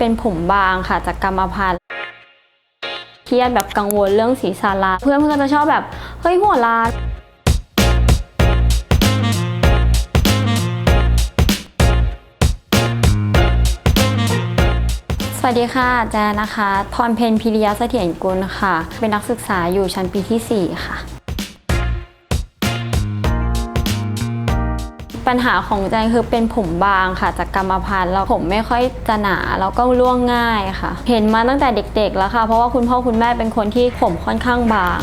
เป็นผมบางค่ะจากกรรมพันธุ์เครียดแบบกังวลเรื่องสีสาราเพื่อนเพื่อนจะชอบแบบเฮ้ยหัวล้านสวัสดีค่ะแจนะคะพรเพนพิริยะเสถียรกุลค่ะ เป็นนักศึกษาอยู่ชั้นปีที่ 4 ค่ะ ปัญหาของแจงคือเป็นผมบางค่ะ จากกรรมพันธุ์แล้วผมไม่ค่อยจะหนาแล้วก็ร่วงง่ายค่ะ เห็นมาตั้งแต่เด็กๆแล้วค่ะ เพราะว่าคุณพ่อคุณแม่เป็นคนที่ผมค่อนข้างบาง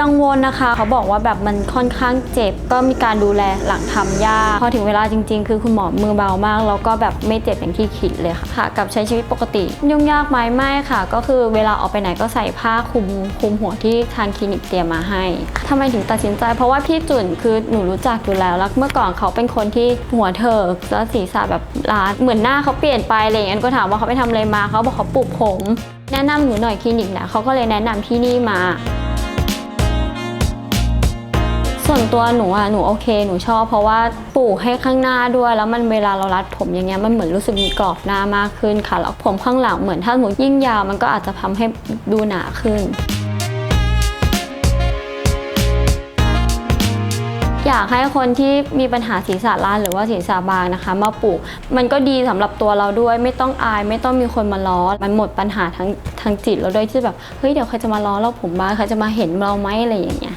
กังวลนะคะ เขาบอกว่าแบบมันค่อนข้างเจ็บ ก็มีการดูแลหลังทำยากพอถึงเวลาจริง ๆ คือคุณหมอมือเบามากแล้วก็แบบไม่เจ็บอย่างที่คิดเลยค่ะ กับใช้ชีวิตปกติ ยุ่งยากไหมไม่ค่ะ ก็คือเวลาออกไปไหนก็ใส่ผ้าคลุมคลุมหัวที่ทางคลินิกเตรียมมาให้ทำไมถึงตัดสินใจ เพราะว่าพี่จุนคือหนูรู้จักอยู่แล้วแล้วเมื่อก่อนเขาเป็นคนที่หัวเถิกแล้วศีรษะแบบล้านเหมือนหน้าเขาเปลี่ยนไปอะไรอย่างเงี้ยก็ถามว่าเขาไปทำอะไรมาเขาบอกเขาปลูกผม แนะนำหนูหน่อยคลินิกนะเขาก็เลยแนะนำที่นี่มา ส่วนตัวหนูอะหนูโอเคหนูชอบ เพราะว่าปลูกให้ข้างหน้าด้วย แล้วมันเวลาเรารัดผมอย่างเงี้ยมันเหมือนรู้สึกมีกรอบหน้ามากขึ้นค่ะแล้วผมข้างหลังเหมือนถ้าสมมติยิ่งยาวมันก็อาจจะทำให้ดูหนาขึ้นอยากให้คนที่มีปัญหาศีรษะล้านหรือว่าศีรษะบางนะคะ มาปลูกมันก็ดีสำหรับตัวเราด้วย ไม่ต้องอาย ไม่ต้องมีคนมาล้อ มันหมดปัญหาทั้งทางจิตเราด้วยที่แบบเฮ้ยเดี๋ยวใครจะมาล้อเราผมบ้างใครจะมาเห็นเราไหมอะไรอย่างเงี้ย